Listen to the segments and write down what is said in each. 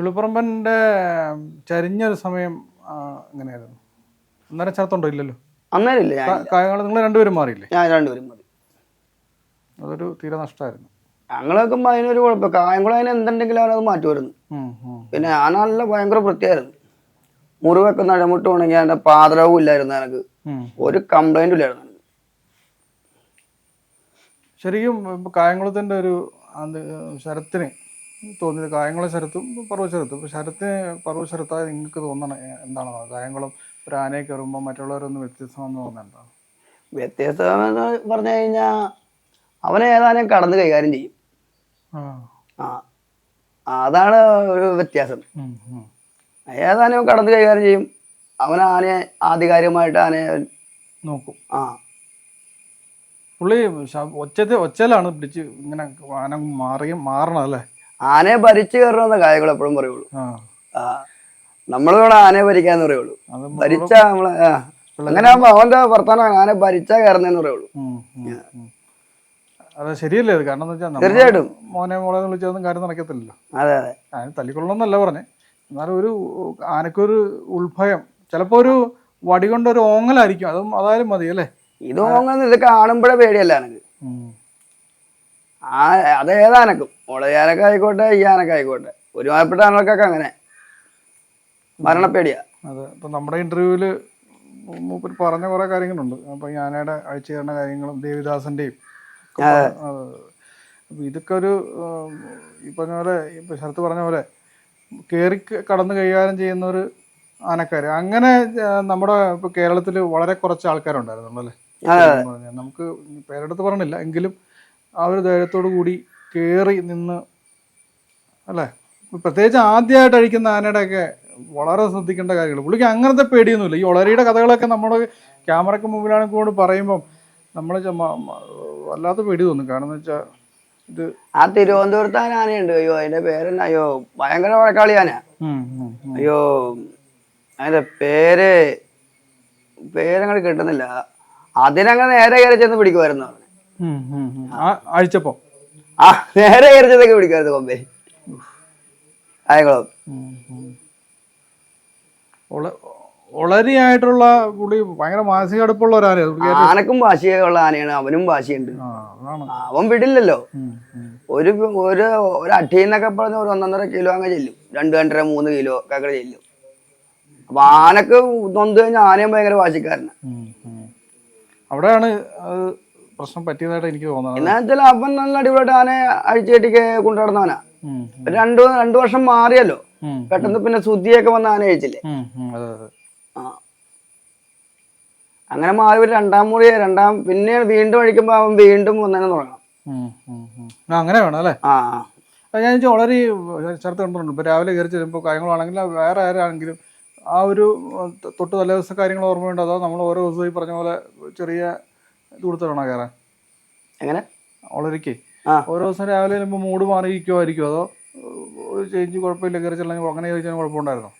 കിളിപ്പറമ്പന്റെ ചരിഞ്ഞൊരു സമയം എങ്ങനെയായിരുന്നു? അന്നേരം ചേർത്തുണ്ടോ ഇല്ലല്ലോ? അന്നേരം ഇല്ല നിങ്ങൾ രണ്ടുപേരും മാറിയില്ലേ? ഞാൻ രണ്ടുപേരും മതി അതൊരു തീരെ നഷ്ടമായിരുന്നു. ഞങ്ങൾ വെക്കുമ്പോൾ അതിനൊരു കുഴപ്പം. കായംകുളം അതിന് എന്തുണ്ടെങ്കിലും അവനത് മാറ്റുമായിരുന്നു. പിന്നെ ഞാൻ നല്ല ഭയങ്കര വൃത്തിയായിരുന്നു. മുറിവൊക്കെ നഴമുട്ട് ഉണങ്ങി അതിന്റെ പാതരവും ഇല്ലായിരുന്നു എനിക്ക്. ഒരു കംപ്ലൈന്റും ഇല്ലായിരുന്നു എനിക്ക്. ശരിക്കും കായംകുളത്തിന്റെ കായംകുളത്തിന്റെ ഒരു ശരത്തിന് തോന്നിയത് കായംകുളം ശരത്തും പർവശരത്തും ഇപ്പൊ ശരത്തിന് പർവ ശരത്തായി നിങ്ങൾക്ക് തോന്നണ എന്താണ്? കായംകുളം ഒരു ആനയെ കയറുമ്പോൾ മറ്റുള്ളവരൊന്നും വ്യത്യസ്തമെന്ന് തോന്നുന്നുണ്ടോ വ്യത്യസ്തമെന്ന് പറഞ്ഞു കഴിഞ്ഞാൽ അവനെ ഏതാനും കടന്ന് കൈകാര്യം ചെയ്യും. ആ. അതാണ് ഒരു വ്യത്യാസം. ഏതാനും കടന്ന് കൈകാര്യം ചെയ്യും. അവൻ ആനയെ ആധികാരികമായിട്ട് ആനയെ നോക്കും. ആ. പുള്ളി ഒച്ചത്തെ ഒച്ചയിലാണ് പിടിച്ച് ഇങ്ങനെ ആന മാറിയും മാറണം അല്ലേ ആനയെ ഭരിച്ചു കയറണമെന്ന കാര്യങ്ങൾ എപ്പോഴും പറയുള്ളൂ. നമ്മളിവിടെ ആനയെ ഭരിക്കാന്ന് പറയുള്ളൂ. ഭരിച്ച നമ്മളെ അങ്ങനെ ആകുമ്പോ അവന്റെ വർത്തമാനം ആനെ ഭരിച്ച കയറുന്നതെന്ന് പറയുള്ളൂ. അത് ശരിയല്ലേ അത് കാരണം തീർച്ചയായിട്ടും. മോനെ മോളെ വിളിച്ചതൊന്നും കാര്യം നടക്കത്തില്ലല്ലോ. അതെ അതെ. ആന തല്ലിക്കൊള്ളണമെന്നല്ല പറഞ്ഞേ. എന്നാലും ഒരു ആനക്കൊരു ഉൾഭയം ചിലപ്പോ ഒരു വടി കൊണ്ട് ഒരു ഓങ്ങലായിരിക്കും. അതും അതായാലും മതി അല്ലേ? ഇത് ഓങ്ങൽ ഇത് കാണുമ്പോഴേ പേടിയല്ല എനിക്ക്. ആ അത് ഏതാനക്കും. മുളയാനൊക്കെ ആയിക്കോട്ടെ ഈ ആനൊക്കെ ആയിക്കോട്ടെ. ഒരുമാതിരിപ്പെട്ട ആനകൾക്കൊക്കെ അങ്ങനെ. മരണപ്പേടിയാ. അതെ ഇപ്പൊ നമ്മുടെ ഇന്റർവ്യൂവിൽ മൂപ്പർ പറഞ്ഞ കുറെ കാര്യങ്ങളുണ്ട്. അപ്പൊ ഈ ആനയുടെ അഴിച്ചുകയറുന്ന കാര്യങ്ങളും ദേവിദാസന്റെയും ഇതൊക്കെ ഒരു ഈ പറഞ്ഞ പോലെ ഇപ്പൊ ശരത്ത് പറഞ്ഞ പോലെ കേറി കടന്നു കൈകാര്യം ചെയ്യുന്ന ഒരു ആനക്കാര്. അങ്ങനെ നമ്മുടെ ഇപ്പൊ കേരളത്തിൽ വളരെ കുറച്ച് ആൾക്കാരുണ്ടായിരുന്നു അല്ലേ? നമുക്ക് പേരെടുത്ത് പറഞ്ഞില്ല. എങ്കിലും ആ ഒരു ധൈര്യത്തോടു കൂടി കയറി നിന്ന് അല്ലേ? പ്രത്യേകിച്ച് ആദ്യമായിട്ട് അഴിക്കുന്ന ആനയുടെയൊക്കെ വളരെ ശ്രദ്ധിക്കേണ്ട കാര്യങ്ങൾ പുള്ളിക്ക് അങ്ങനത്തെ പേടിയൊന്നുമില്ല. ഈ ഒളരിയുടെ കഥകളൊക്കെ നമ്മുടെ ക്യാമറയ്ക്ക് മുമ്പിലാണ് കൊണ്ട് പറയുമ്പം നമ്മൾ വല്ലാത്ത പേടി തോന്നും. കാരണം എന്ന് വെച്ചാൽ ഇത് ആ തിരുവനന്തപുരത്ത് ആന ആനയുണ്ട്. അയ്യോ അതിന്റെ പേരെന്നാ? അയ്യോ ഭയങ്കര വഴക്കാളി ആന. അയ്യോ അതിന്റെ പേര് പേരങ്ങോട്ട് കിട്ടുന്നില്ല. അതിനങ്ങനെ നേരെ കയറി ചെന്ന് പിടിക്കുമായിരുന്നു അഴിച്ചപ്പം? ആ നേരെ ചെന്നൊക്കെ പിടിക്കുമായിരുന്നു കൊമ്പേ. ഒള- ഒളരിയായിട്ടുള്ള പുള്ളി ഭയങ്കര മാനസിക അടുപ്പുള്ള ഒരാളാണ് ആനക്കും ഭാഷയുള്ള ആനയാണ്. അവനും ഭാഷയുണ്ട് അവൻ വിടില്ലല്ലോ. ഒരു ഒരു ഒരു അട്ടീന്നൊക്കെ പറഞ്ഞ ഒരു ഒന്നൊന്നര കിലോ അങ്ങ് ചെല്ലും. രണ്ട് രണ്ടര മൂന്ന് കിലോ ഒക്കെ അങ്ങനെ ചെല്ലും. അപ്പൊ ആനക്ക് നൊന്ത് കഴിഞ്ഞാൽ ആനയും ഭയങ്കര വാശിക്കാരനാണ്. അവിടെയാണ് പ്രശ്നം പറ്റിയതായിട്ട് എനിക്ക് തോന്നുന്നത്. എന്നാ വെച്ചാൽ അവൻ നല്ല അടിപൊളിയായിട്ട് ആനെ അഴിച്ചേട്ടിക്ക് കൊണ്ടുനടന്നവനാ. രണ്ടു രണ്ടു വർഷം മാറിയല്ലോ. പെട്ടെന്ന് പിന്നെ ശുദ്ധിയൊക്കെ വന്ന് ആന അഴിച്ചില്ലേ അങ്ങനെ മാറി ഒരു രണ്ടാം മുറി രണ്ടാം പിന്നെ വീണ്ടും അഴിക്കുമ്പോ അവൻ വീണ്ടും ഒന്നിനെ തുടങ്ങണം. അങ്ങനെ വേണം അല്ലേ? ആ. ഞാൻ വളരെ ചേർത്ത് കണ്ടിട്ടുണ്ട്. ഇപ്പൊ രാവിലെ കയറി ചെല്ലുമ്പോൾ കാര്യങ്ങളാണെങ്കിൽ വേറെ ആരാണെങ്കിലും ആ ഒരു തൊട്ട് തലേ ദിവസം കാര്യങ്ങൾ ഓർമ്മയുണ്ട്? അതോ നമ്മൾ ഓരോ ദിവസവും ഈ പറഞ്ഞ പോലെ ചെറിയ ഇത് കൊടുത്തിട്ടാണോ കയറാൻ? എങ്ങനെ? വളരിക്കേ ആ. ഓരോ ദിവസം രാവിലെ ചെല്ലുമ്പോൾ മൂഡ് മാറിയിരിക്കുമായിരിക്കും അതോ ഒരു ചേഞ്ച് കുഴപ്പമില്ല കയറി ചെല്ലാൻ അങ്ങനെ ചോദിച്ചാൽ കുഴപ്പമുണ്ടായിരുന്നോ?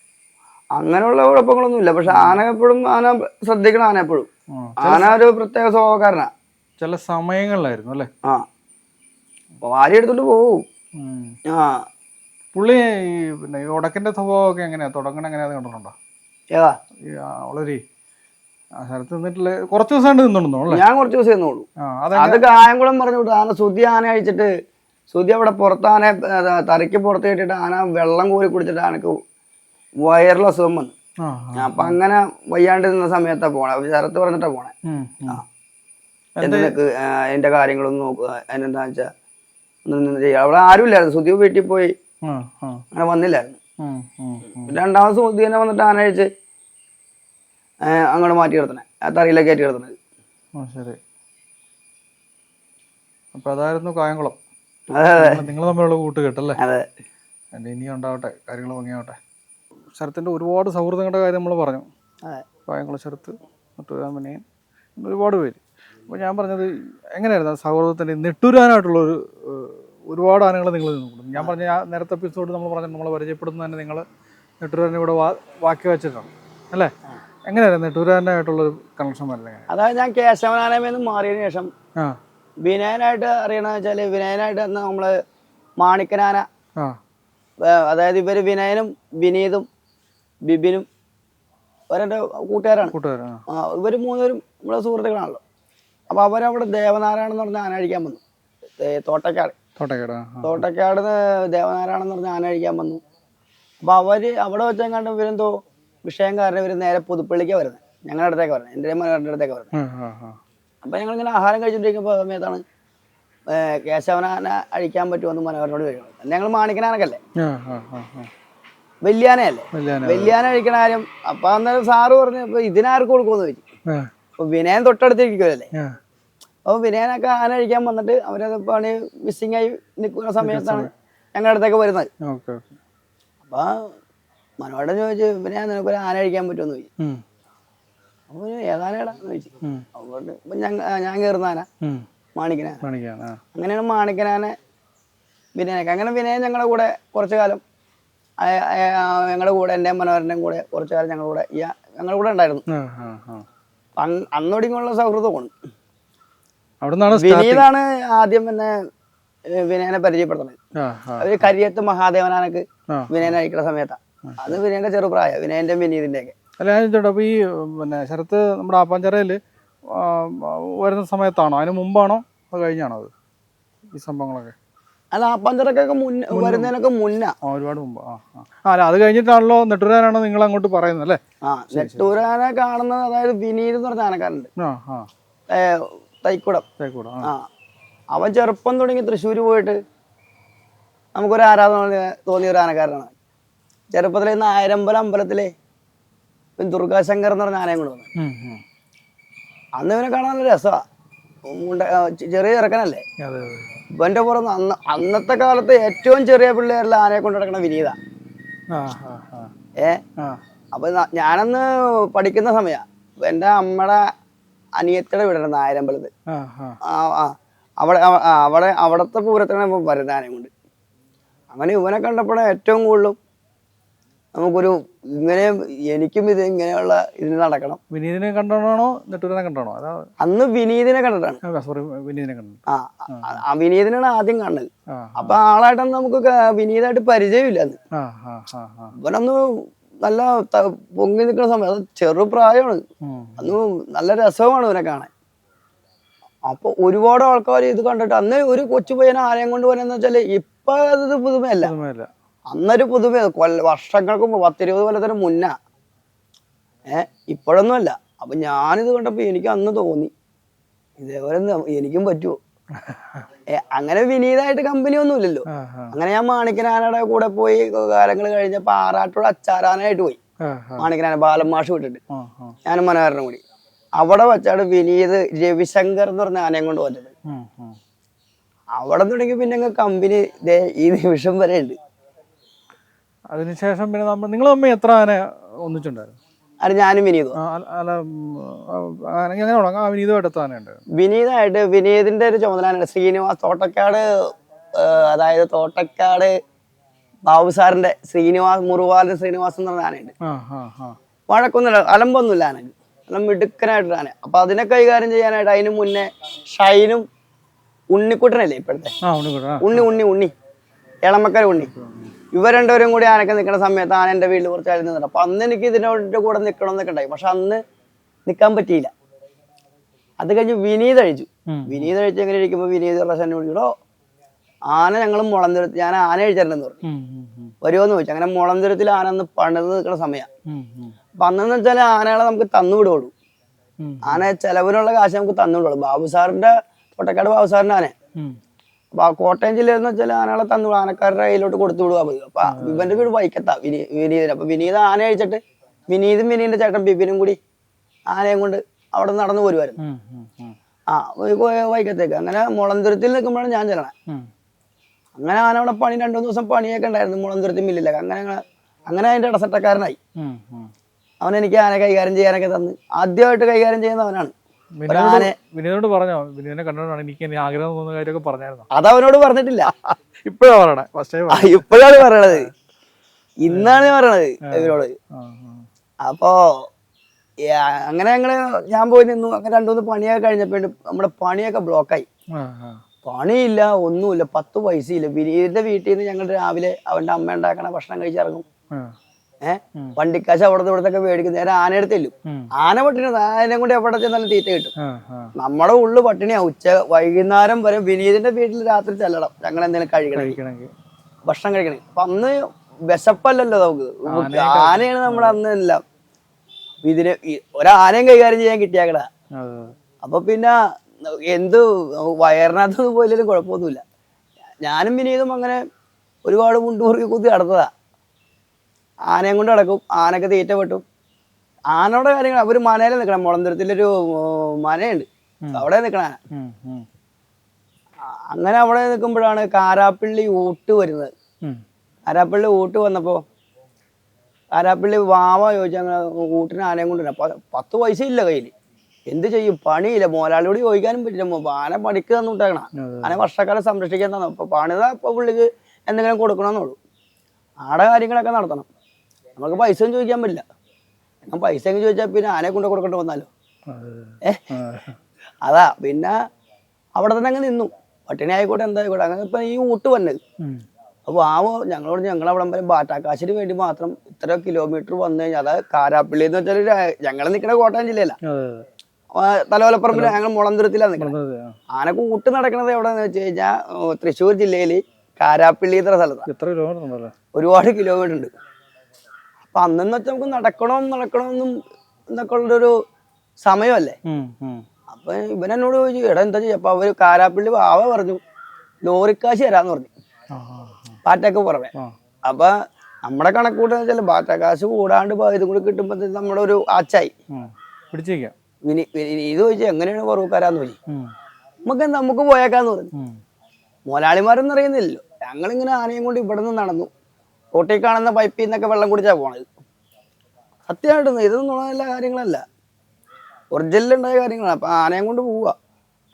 അങ്ങനെയുള്ള കുഴപ്പങ്ങളൊന്നുമില്ല. പക്ഷെ ആന എപ്പോഴും ആന ശ്രദ്ധിക്കണം ആന എപ്പോഴും. ആന ഒരു പ്രത്യേക സ്വഭാവക്കാരനാ. ചില സമയങ്ങളിലായിരുന്നു അല്ലേ? ആ. വാരി എടുത്തോണ്ട് പോവും. ആ. പുള്ളി പിന്നെ ഈ ഉടക്കിന്റെ സ്വഭാവമൊക്കെ എങ്ങനെയാ? തുടങ്ങണ എങ്ങനെയാന്ന് കണ്ടിട്ടുണ്ടോ? ഏതാ? വളരെ ആ സ്ഥലത്ത് നിന്നിട്ടില്ല? കുറച്ച് നിന്നുണ്ടോ ഞാൻ കുറച്ച് ദിവസം നിന്നോളൂ ആ അത് കായംകുളം പറഞ്ഞു വിട്ടു ആന സുതി ആന അഴിച്ചിട്ട് സുതി അവിടെ പുറത്ത് ആന തറയ്ക്ക് പുറത്ത് ഇട്ടിട്ട് ആന വെള്ളം കോരി കുടിച്ചിട്ട് ആനക്ക് വയറിൽ അസുഖം വന്നു. അപ്പൊ അങ്ങനെ വയ്യാണ്ട് നിന്ന സമയത്താ പോണേ. ശരത്ത് പറഞ്ഞിട്ടാ പോണേ. എന്റെ നിനക്ക് ആ, കാര്യങ്ങളൊന്നും നോക്കുക അതിനെന്താ വെച്ചാ അവിടെ ആരും ഇല്ലായിരുന്നു. സുതി വീട്ടിൽ പോയി. അങ്ങനെ വന്നില്ലായിരുന്നു. രണ്ടാമത് സുതി തന്നെ വന്നിട്ട് ആന അഴിച്ച് അങ്ങോട്ട് മാറ്റി കിടത്തണേ ആ തറയിലേക്ക് കയറ്റി കിടത്തണത് ആ, ശരി. അപ്പൊ അതായിരുന്നു കായംകുളം. അതെ അതെ. നിങ്ങൾ തമ്മിലുള്ള കൂട്ടുകെട്ടല്ലേ അതെ. ഇനി ഇനിയും ഉണ്ടാവട്ടെ. കാര്യങ്ങൾ ഭംഗിയാവട്ടെ. ശരത്തിന്റെ ഒരുപാട് സൗഹൃദങ്ങളുടെ കാര്യം നമ്മൾ പറഞ്ഞു. അതെ. കായംകുളം ശരത്ത് നെട്ടൂരാമനെയും ഒരുപാട് പേര്. അപ്പോൾ ഞാൻ പറഞ്ഞത് എങ്ങനെയായിരുന്നു ആ സൗഹൃദത്തിന്റെ നെട്ടൂരാനായിട്ടുള്ള ഒരു ഒരുപാട് ആനകൾ നിങ്ങൾ നിന്നു ഞാൻ പറഞ്ഞ ആ നേരത്തെ എപ്പിസോഡ് നമ്മൾ പറഞ്ഞു നമ്മൾ പരിചയപ്പെടുന്ന തന്നെ നിങ്ങൾ നെട്ടുരാനെ ഇവിടെ വാക്കി വെച്ചിട്ടാണ്. അല്ലേ? എങ്ങനെയായിരുന്നു കണക്ഷൻ വരുന്നത് അതായത് ഞാൻ കേശവനാലയം മാറിയതിനു ശേഷം വിനയനായിട്ട് അറിയണമെന്ന് വെച്ചാൽ വിനയനായിട്ട് നമ്മൾ മാണിക്കനാന. അതായത് ഇവർ വിനയനും വിനീതും ബിബിനും അവരെന്റെ കൂട്ടുകാരാണ്. ഇവർ ഇവർ മൂന്നുപേരും നമ്മളെ സുഹൃത്തുക്കളാണല്ലോ. അപ്പോൾ അവരവിടെ ദേവനാരായണം എന്ന് പറഞ്ഞ ആന അഴിക്കാൻ വന്നു തോട്ടക്കാട്. തോട്ടക്കാട് തോട്ടക്കേടാ എന്ന് പറഞ്ഞ ആന അഴിക്കാൻ വന്നു. അപ്പോൾ അവർ അവിടെ വെച്ചെങ്ങാണ്ട് ഇവരെന്തോ വിഷയം കാരണം ഇവർ നേരെ പുതുപ്പള്ളിക്കാണ് വരുന്നത് ഞങ്ങളുടെ അടുത്തേക്ക് വരുന്നത് എന്റെ മനോഹരന്റെ അടുത്തേക്ക് വരുന്നത് അപ്പൊ ഞങ്ങൾ ഇങ്ങനെ ഞങ്ങളിങ്ങനെ ആഹാരം കഴിച്ചിട്ടിരിക്കുമ്പോൾ സമയത്താണ് കേശവനാന അഴിക്കാൻ പറ്റുമെന്ന് മനോഹരനോട് ചോദിക്കുന്നത്. ഞങ്ങൾ മാണിക്കനാനക്കല്ലേ വല്യാനല്ലേ വല്യാന കഴിക്കണ കാര്യം അപ്പൊ അന്നേരം സാറ് പറഞ്ഞു ഇപ്പൊ ഇതിനാർക്ക് കൊടുക്കുമെന്ന് ചോദിച്ചു. അപ്പൊ വിനയൻ തൊട്ടടുത്തിരിക്കുമല്ലേ. അപ്പൊ വിനയനൊക്കെ ആന അഴിക്കാൻ വന്നിട്ട് അവരത് പണി മിസ്സിംഗ് ആയി നിൽക്കുന്ന സമയത്താണ് ഞങ്ങളുടെ അടുത്തേക്ക് വരുന്നത്. അപ്പൊ മനോഹരൻ ചോദിച്ചു പിന്നെ നിനക്ക് നിനക്കൊരു ആന അഴിക്കാൻ പറ്റുമെന്ന് ചോദിച്ചു. അപ്പൊ ഏതാനേടാ ചോദിച്ചു. അതുകൊണ്ട് ഇപ്പൊ ഞാൻ ഞാൻ കയറുന്ന ആന. മാണിക്കനാന. അങ്ങനെയാണ് മാണിക്കനാനെ വിനയനൊക്കെ. അങ്ങനെ വിനയൻ ഞങ്ങളുടെ കൂടെ കുറച്ചു കാലം ഞങ്ങളുടെ കൂടെ എന്റെ മനോഹരന്റെയും കൂടെ കുറച്ചു കാലം ഞങ്ങളുടെ കൂടെ ഞങ്ങളുടെ കൂടെ ഉണ്ടായിരുന്നു. അന്നോടിങ്ങുള്ള സൗഹൃദമാണ് വിനീതാണ് ആദ്യം എന്നെ വിനയനെ ആ അവർ കരിയത്ത് മഹാദേവനാനക്ക്. വിനയനെ അയക്കുന്ന സമയത്താണ് അത് വിനയന്റെ ചെറുപ്രായ വിനയന്റെ വിനീതിന്റെ ഒക്കെ അല്ല ഞാൻ അപ്പോൾ ഈ പിന്നെ ശരത്ത് നമ്മുടെ ആപ്പാഞ്ചറയിൽ വരുന്ന സമയത്താണോ? അതിന് മുമ്പാണോ? അത് കഴിഞ്ഞാണോ അത്? ഈ സംഭവങ്ങളൊക്കെ? അല്ല ആപ്പാഞ്ചറക്കൊക്കെ പഞ്ചറക്കൊക്കെ മുന്നേ വരുന്നതിനൊക്കെ മുന്നാ. ഒരുപാട് മുമ്പ്. ആ അല്ല അത് കഴിഞ്ഞിട്ടാണല്ലോ നെട്ടൂരാനാണോ നിങ്ങൾ അങ്ങോട്ട് പറയുന്നത് അല്ലേ? ആ നെട്ടൂരാനെ കാണുന്നത് അതായത് വിനീത് എന്ന് പറഞ്ഞ ആനക്കാരുണ്ട് തൈക്കുടം. തൈക്കുടം ആ. അവൻ ചെറുപ്പം തുടങ്ങി തൃശ്ശൂർ പോയിട്ട് നമുക്കൊരു ആരാധന തോന്നിയ ഒരു ആനക്കാരനാണ്. ചെറുപ്പത്തിലെ നായരമ്പല അമ്പലത്തിലെ ദുർഗാശങ്കർ എന്ന് പറഞ്ഞ ആനയും കൊണ്ട് വന്നു. അന്ന് ഇവനെ കാണാൻ നല്ല രസമാണ് ചെറിയ ചെറുക്കനല്ലേ? ഇവന്റെ പുറത്ത് അന്ന് അന്നത്തെ കാലത്ത് ഏറ്റവും ചെറിയ പിള്ളേരിലെ ആനയെ കൊണ്ട് നടക്കണ വിനീത. ഏ? അപ്പൊ ഞാനന്ന് പഠിക്കുന്ന സമയ. എന്റെ അമ്മയുടെ അനിയത്തിയുടെ വീടാണ് നായരമ്പലത്ത് ആ ആ. ആ ആ. അവിടെ അവിടെ അവിടത്തെ പൂരത്തിനാണ് വരുന്ന ആനയും കൊണ്ട്. അങ്ങനെ ഇവനെ കണ്ടപ്പോഴാണ് ഏറ്റവും കൂടുതലും നമുക്കൊരു ഇങ്ങനെ എനിക്കും ഇത് ഇങ്ങനെയുള്ള ഇതിന് നടക്കണം. വിനീതിനെ കണ്ടോണോ നെട്ടൂരിനെ കണ്ടോ അതാ അന്ന് വിനീതിനെ കണ്ടിട്ടാണ് സോറി വിനീതിനെ കണ്ടു ആ വിനീതിനാണ് ആദ്യം കാണൽ. അപ്പൊ ആളായിട്ടൊന്നും നമുക്ക് വിനീതായിട്ട് പരിചയമില്ല അന്ന് ഇവനന്ന് നല്ല പൊങ്ങി നിൽക്കുന്ന സമയം. അത് ചെറു പ്രായമാണ്. അന്ന് നല്ല രസമാണ് ഇവനെ കാണാൻ. അപ്പൊ ഒരുപാട് ആൾക്കാർ ഇത് കണ്ടിട്ട് അന്ന് ഒരു കൊച്ചു പയ്യനെ ആരെയും കൊണ്ട് പോയെന്ന് വെച്ചാൽ ഇപ്പൊ അത് പുതുമയല്ല. അന്നൊരു പൊതുവേ കൊല്ല വർഷങ്ങൾക്ക് മുമ്പ് പത്തിരുപത് കൊല്ലത്തിന് മുന്നാ. ഏ ഇപ്പോഴൊന്നുമല്ല. അപ്പൊ ഞാനിത് കണ്ടപ്പോ എനിക്ക് അന്ന് തോന്നി. ഇതേപോലെ എനിക്കും പറ്റുമോ ഏ അങ്ങനെ വിനീതായിട്ട് കമ്പനി ഒന്നും ഇല്ലല്ലോ ആ ആ. അങ്ങനെ ഞാൻ മാണിക്കനാനയുടെ കൂടെ പോയി കാലങ്ങൾ കഴിഞ്ഞപ്പോ ആറാട്ടോട് അച്ചാരാനായിട്ട് പോയി. മാണിക്കനാന മാണിക്കനാന ബാലമാഷ് വിട്ടിട്ട്. ഞാനും മനോഹരനും കൂടി. അവിടെ വെച്ചാണ് വിനീത് രവിശങ്കർ എന്ന് പറഞ്ഞ ആനയും കൊണ്ട് വന്നത്. അവിടെ തുടങ്ങി പിന്നെ കമ്പനി ഈ നിമിഷം വരെ ഉണ്ട്. അതിനുശേഷം പിന്നെ നമ്മൾ നിങ്ങൾ തമ്മിൽ എത്ര ആന ഒന്നിച്ചുണ്ടായിരുന്നു? അത് ഞാനും വിനീതും. അല്ല- അങ്ങനെ തുടങ്ങാം? എത്ര ആനയുണ്ട്? വിനീതായിട്ട് വിനീതിന്റെ ഒരു ചുമതലയാണ് ശ്രീനിവാസ് തോട്ടക്കാട് അതായത് തോട്ടക്കാട് ബാബു സാറിന്റെ ശ്രീനിവാസ് മുറുവാലൻ ശ്രീനിവാസ് എന്ന് പറഞ്ഞ ആനയുണ്ട്. വഴക്കൊന്നുമില്ല അലമ്പൊന്നുമില്ല ആനക്ക്. നല്ല മിടുക്കനായിട്ടൊരു ആന. അപ്പൊ അതിനെ കൈകാര്യം ചെയ്യാനായിട്ട് അതിനു മുന്നേ ഷൈനും ഉണ്ണിക്കുട്ടനല്ലേ ഇപ്പോഴത്തെ? ഉണ്ണി ഉണ്ണി ഉണ്ണി. എളമക്കര ഉണ്ണി. ഇവർ രണ്ടുപേരും കൂടി ആനക്ക് നിൽക്കുന്ന സമയത്ത് ആന എന്റെ വീട്ടിൽ കുറച്ച് ആൾ നിന്നിട്ട് അപ്പൊ അന്ന് എനിക്ക് ഇതിനോട് കൂടെ നിൽക്കണം എന്നൊക്കെ ഉണ്ടായി. പക്ഷെ അന്ന് നിൽക്കാൻ പറ്റിയില്ല. അത് കഴിഞ്ഞ് വിനീത് അഴിച്ചു. വിനീത് അഴിച്ച് എങ്ങനെ ഇരിക്കുമ്പോൾ വിനീത് റോഷൻ വിളിച്ചോ ആന ഞങ്ങൾ മുളന്തുരത്ത് ഞാൻ ആന അഴിച്ചിട്ടുണ്ടെന്ന് പറഞ്ഞു. വരുമോന്ന് ചോദിച്ചു. അങ്ങനെ മുളന്തുരത്തിൽ ആന അന്ന് പണിത് നിൽക്കുന്ന സമയമാണ് അപ്പൊ അന്നെന്ന് വെച്ചാൽ ആനകളെ നമുക്ക് തന്നു വിടുള്ളൂ. ആന ചെലവിനുള്ള കാശ് നമുക്ക് തന്നു വിടുള്ളൂ. ബാബു സാറിന്റെ തോട്ടക്കാട് ബാബു സാറിന്റെ ആന. കോട്ടയം ജില്ലയിൽ എന്ന് വെച്ചാൽ ആനകളെ തന്നു. ആനക്കാരുടെ കയ്യിലോട്ട് കൊടുത്തു വിടുക മതി അപ്പൊ ഇവന്റെ വീട് വൈക്കത്താ വിനീ വിനീതിന് അപ്പൊ വിനീത് ആന അഴിച്ചിട്ട് വിനീതും വിനീതിന്റെ ചേട്ടൻ ബിബിനും കൂടി ആനയും കൊണ്ട് അവിടെ നടന്നു പോരുമായിരുന്നു ആ വൈക്കത്തേക്ക്. അങ്ങനെ മുളന്തുരത്തിൽ നിൽക്കുമ്പോഴാണ് ഞാൻ ചെല്ലണേ. അങ്ങനെ ആന അവിടെ പണി രണ്ടു ദിവസം പണിയൊക്കെ ഉണ്ടായിരുന്നു മുളന്തുരത്തിൽ മില്ലിലൊക്കെ അങ്ങനെ അങ്ങനെ അതിന്റെ ഇടസട്ടക്കാരനായി. അവൻ എനിക്ക് ആന കൈകാര്യം ചെയ്യാനൊക്കെ തന്ന്. ആദ്യമായിട്ട് കൈകാര്യം ചെയ്യുന്ന അവനാണ്. വിനീതോട് പറഞ്ഞോ? വിനോദിനെ കണ്ടോണ്ടാണ് എനിക്ക് ആഗ്രഹം തോന്നുന്ന കാര്യമൊക്കെ പറഞ്ഞായിരുന്നു? അത് അവനോട് പറഞ്ഞിട്ടില്ല. ഇപ്പോഴാണ് പറയണേ. ഫസ്റ്റ് ഇപ്പോഴാണ് പറയണത്. ഇന്നാണ് പറയണത് ഇവരോട് അപ്പോ അങ്ങനെ ഞങ്ങൾ ഞാൻ പോയി നിന്നു. അങ്ങനെ രണ്ടുമൂന്ന് പണിയൊക്കെ കഴിഞ്ഞപ്പോഴും നമ്മുടെ പണിയൊക്കെ ബ്ലോക്കായി. പണിയില്ല ഒന്നുമില്ല. പത്ത് പൈസയില്ല. വിനീതിന്റെ വീട്ടിൽ നിന്ന് ഞങ്ങൾ രാവിലെ അവന്റെ അമ്മ ഉണ്ടാക്കണ ഭക്ഷണം കഴിച്ചിറങ്ങും. ഏഹ് വണ്ടിക്കാശ് അവിടുന്ന് ഇവിടത്തൊക്കെ മേടിക്കും. നേരെ ആനയുടെ ചെല്ലും. ആന പട്ടിണി ആനയും കൊണ്ട് എവിടെ ചെന്നാലും തീറ്റ കിട്ടും. നമ്മുടെ ഉള്ളു പട്ടിണിയാ. ഉച്ച വൈകുന്നേരം വരെ വിനീതിന്റെ വീട്ടിൽ രാത്രി ചെല്ലണം. ഞങ്ങൾ എന്തെങ്കിലും കഴിക്കണം ഭക്ഷണം കഴിക്കണേ അപ്പൊ അന്ന് വിശപ്പല്ലല്ലോ നമുക്ക്. ആനയാണ് നമ്മുടെ അന്ന് എല്ലാം. ഇതിന് ഒരാനയും കൈകാര്യം ചെയ്യാൻ കിട്ടിയാക്കട. അപ്പൊ പിന്നെ എന്ത് വയറിനകത്തൊന്നും പോയില്ലെങ്കിലും കുഴപ്പമൊന്നുമില്ല. ഞാനും വിനീതും അങ്ങനെ ഒരുപാട് മുണ്ടുമുറുക്കി കുത്തി നടന്നതാ. ആനയും കൊണ്ട് നടക്കും. ആനക്ക് തീറ്റ വെട്ടും. ആനയുടെ കാര്യങ്ങൾ അവർ മനയിൽ നിൽക്കണം. മുളന്തുരത്തിലൊരു മനയുണ്ട്. അവിടെ നിൽക്കണ ആന. അങ്ങനെ അവിടെ നിൽക്കുമ്പോഴാണ് കാരാപ്പള്ളി ഊട്ട് വരുന്നത്. കാരാപ്പള്ളി ഊട്ട് വന്നപ്പോ കാരാപ്പള്ളി വാവ ചോദിച്ചാൽ ഊട്ടിന് ആനയും കൊണ്ടുവരാം പത്ത് പൈസ ഇല്ല കയ്യിൽ എന്ത് ചെയ്യും? പണിയില്ല. മോലാളിയോട് ചോദിക്കാനും പറ്റില്ല. ആന പണിക്ക് തന്നു വിട്ടേക്കണം. ആന വർഷക്കാലം സംരക്ഷിക്കാൻ തന്നു. അപ്പൊ പണിത ഇപ്പൊ പുള്ളിക്ക് എന്തെങ്കിലും കൊടുക്കണമെന്നുള്ളൂ ആടെ കാര്യങ്ങളൊക്കെ നടത്തണം. നമുക്ക് പൈസ ഒന്നും ചോദിക്കാൻ പറ്റില്ല. ഞാൻ പൈസ എങ്ങനെ ചോദിച്ചാൽ പിന്നെ ആനയെ കൊണ്ട് കൊടുക്കേണ്ടി വന്നാലോ? അതെ. അതാ പിന്നെ അവിടെ തന്നെ അങ്ങ് നിന്നു. പട്ടിണി ആയിക്കോട്ടെ എന്തായിക്കോട്ടെ അങ്ങനെ ഇപ്പൊ ഈ ഊട്ട് വന്നത്. അപ്പൊ അപ്പോൾ ആ ഞങ്ങളോട് ഞങ്ങൾ അവിടെ വരെ ബാറ്റാക്കാശിന് വേണ്ടി മാത്രം ഇത്ര കിലോമീറ്റർ വന്നു കഴിഞ്ഞാൽ അതായത് കാരാപ്പള്ളി എന്ന് വെച്ചാൽ ഞങ്ങൾ നിൽക്കുന്ന കോട്ടയം ജില്ലയില. തലവലപ്പറമ്പിൽ ഞങ്ങൾ മുളന്തുരത്തിലാണ് നിൽക്കുന്നത് ആനെ കൂട്ട് ആനക്ക് ഊട്ട് നടക്കുന്നത് എവിടെയെന്ന് വെച്ച് കഴിഞ്ഞാൽ തൃശ്ശൂർ ജില്ലയിൽ കാരാപ്പള്ളി എന്ന സ്ഥലത്താണ് ഒരുപാട് കിലോമീറ്റർ ഉണ്ട്. അപ്പൊ അന്നെന്ന് വെച്ചാൽ നമുക്ക് നടക്കണം നടക്കണമെന്നും എന്നൊക്കെ ഉള്ളൊരു സമയമല്ലേ. അപ്പൊ ഇവൻ എന്നോട് ചോദിച്ചു എടാ എന്താ ചെയ്യാ? അപ്പൊ അവർ കാരാപ്പള്ളി വാവ പറഞ്ഞു ലോറിക്കാശ് തരാന്ന് പറഞ്ഞു. പാറ്റക്ക് പുറമെ. അപ്പൊ നമ്മുടെ കണക്കൂട്ടെന്ന് വെച്ചാൽ പാറ്റക്കാശ് കൂടാണ്ട് ഇതും കൂടി കിട്ടുമ്പോ നമ്മുടെ ഒരു ആച്ചായി. പിടിച്ചേക്കാം. വിനി- ഇത് ചോദിച്ചു എങ്ങനെയാണ് കുറവുകാരാന്ന് ചോദിച്ചു. നമുക്ക് നമുക്ക് പോയേക്കാന്ന് പറഞ്ഞു. മുതലാളിമാരൊന്നും അറിയുന്നില്ലല്ലോ. ഞങ്ങളിങ്ങനെ ആനയും കൊണ്ട് ഇവിടെ നിന്ന് നടന്നു. റോട്ടിൽ കാണുന്ന പൈപ്പിൽ നിന്നൊക്കെ വെള്ളം കുടിച്ചാ പോണത്. സത്യമായിട്ട് ഇതൊന്നും നുണയല്ല കാര്യങ്ങളല്ല. ഒറിജിനൽ ഒറിജിനലുണ്ടായ കാര്യങ്ങളാണ്. അപ്പൊ ആനയും കൊണ്ട് പോവുക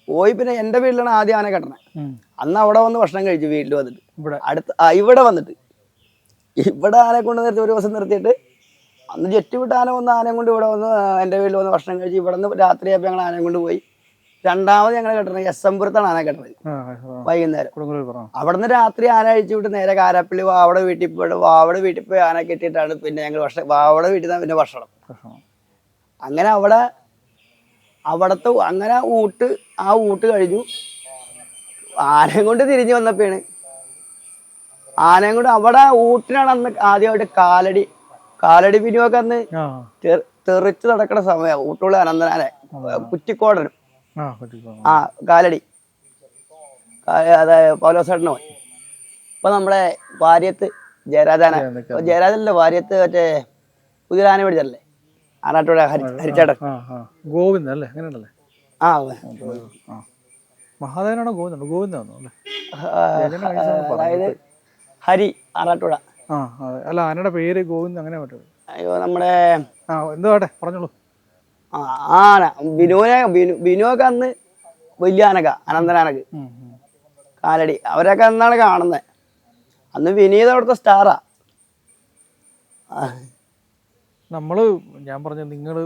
പോയി പിന്നെ എന്റെ വീട്ടിലാണ് ആദ്യം ആന കെട്ടണേ. അന്ന് അവിടെ വന്ന് ഭക്ഷണം കഴിച്ചു വീട്ടിൽ വന്നിട്ട്. ഇവിടെ. അടുത്ത് ആ ഇവിടെ വന്നിട്ട്. ഇവിടെ ആനയെ കൊണ്ട് നിർത്തി ഒരു ദിവസം നിർത്തിയിട്ട് അന്ന് ജെറ്റ് വിട്ട് ആന വന്ന് ആനയും കൊണ്ട് ഇവിടെ വന്ന് എന്റെ വീട്ടിൽ വന്ന് ഭക്ഷണം കഴിച്ച് ഇവിടെ നിന്ന് രാത്രിയായപ്പോൾ ഞങ്ങൾ ആനയും കൊണ്ട് പോയി. രണ്ടാമത് ഞങ്ങൾ കെട്ടണത് എസ് എം പുരത്താണ് ആന കെട്ടണത്. വൈകുന്നേരം. അവിടുന്ന് പറഞ്ഞു അവിടെ നിന്ന് രാത്രി ആന അഴിച്ചു വിട്ട് നേരെ കാരാപ്പള്ളി വാവടെ വീട്ടിൽ പോയിട്ട് വാവടെ വീട്ടിൽ പോയി ആന കെട്ടിയിട്ടാണ് പിന്നെ ഞങ്ങൾ ഭക്ഷണം വാവടെ വീട്ടിൽ നിന്ന് പിന്നെ ഭക്ഷണം. അങ്ങനെ അവിടെ അവിടത്തെ അങ്ങനെ ഊട്ട് ആ ഊട്ട് കഴിഞ്ഞു. ആനയും കൊണ്ട് തിരിഞ്ഞു വന്നപ്പോഴാണ്. ആനയും കൊണ്ട് അവിടെ ഊട്ടിനാണ് അന്ന് ആദ്യമായിട്ട് കാലടി കാലടി പിന്നുവൊക്കെ അന്ന് തെറിച്ചു തെറി- തെറിച്ച് നടക്കുന്ന സമയം ഊട്ടുള്ള അനന്തനാനെ കുറ്റിക്കോടനും. ആ കാലടി. അതായത് പൗലോസേട്ടന് പോയി. ഇപ്പൊ നമ്മുടെ വാര്യത്ത് ജയരാജാന ജയരാജാന. ജയരാജനല്ലേ വാര്യത്ത് മറ്റേ പുതിയ പിടിച്ചല്ലേ ആനാട്ടോടെ ഹരി ഹരിച്ചേട്ടൻ. ഗോവിന്ദൻ അല്ലേ? അങ്ങനെയുണ്ടല്ലേ ആ മഹാദേവനാണോ ഗോവിന്ദൻ? ഗോവിന്ദാണോ അല്ലേ? അതായത് ഹരി ആറാട്ടുഴ ആ അല്ല ആനയുടെ പേര് ഗോവിന്ദ അങ്ങനെ പറ്റും അയ്യോ നമ്മുടെ ആ എന്തുവാട്ടെ പറഞ്ഞോളൂ. ആന ബിനുവിനെ ബിനു ബിനുവൊക്കെ അന്ന് വലിയ ആനക്ക അനന്തനാനക്ക്. കാലടി. അവരൊക്കെ അന്നാണ് കാണുന്നത് അന്ന് വിനീത് അവിടുത്തെ സ്റ്റാറാ. നമ്മൾ ഞാൻ പറഞ്ഞ നിങ്ങൾ